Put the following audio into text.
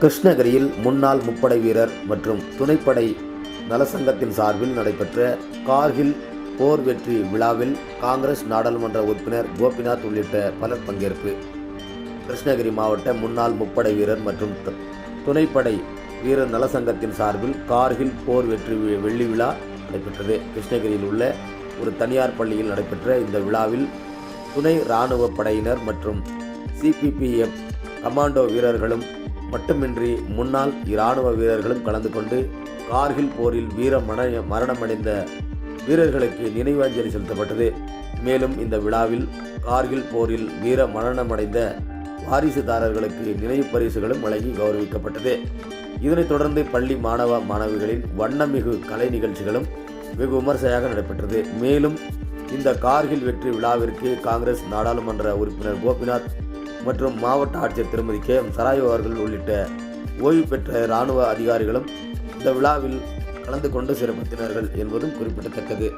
கிருஷ்ணகிரியில் முன்னாள் முப்படை வீரர் மற்றும் துணைப்படை நலசங்கத்தின் சார்பில் நடைபெற்ற கார்கில் போர் வெற்றி விழாவில் காங்கிரஸ் நாடாளுமன்ற உறுப்பினர் கோபிநாத் உள்ளிட்ட பலர் பங்கேற்பு. கிருஷ்ணகிரி மாவட்ட முன்னாள் முப்படை வீரர் மற்றும் துணைப்படை வீரர் நலசங்கத்தின் சார்பில் கார்கில் போர் வெற்றி வெள்ளி விழா நடைபெற்றது. கிருஷ்ணகிரியில் உள்ள ஒரு தனியார் பள்ளியில் நடைபெற்ற இந்த விழாவில் துணை இராணுவ படையினர் மற்றும் சிபிபிஎஃப் கமாண்டோ வீரர்களும் மட்டுமின்றி முன்னாள் இராணுவ வீரர்களும் கலந்து கொண்டு கார்கில் போரில் வீர மன மரணமடைந்த வீரர்களுக்கு நினைவாஞ்சலி செலுத்தப்பட்டது. மேலும் இந்த விழாவில் கார்கில் போரில் வீர மரணமடைந்த வாரிசுதாரர்களுக்கு நினைவு பரிசுகளும் வழங்கி கௌரவிக்கப்பட்டது. இதனைத் தொடர்ந்து பள்ளி மாணவ மாணவிகளின் வண்ணமிகு கலை நிகழ்ச்சிகளும் வெகு விமர்சையாக நடைபெற்றது. மேலும் இந்த கார்கில் வெற்றி விழாவிற்கு காங்கிரஸ் நாடாளுமன்ற உறுப்பினர் கோபிநாத் மற்றும் மாவட்ட ஆட்சியர் திருமதி கே எம் சராயு அவர்கள் உள்ளிட்ட ஓய்வு பெற்ற இராணுவ அதிகாரிகளும் இந்த விழாவில் கலந்து கொண்டு சிறப்பித்தினார்கள் என்பதும் குறிப்பிடத்தக்கது.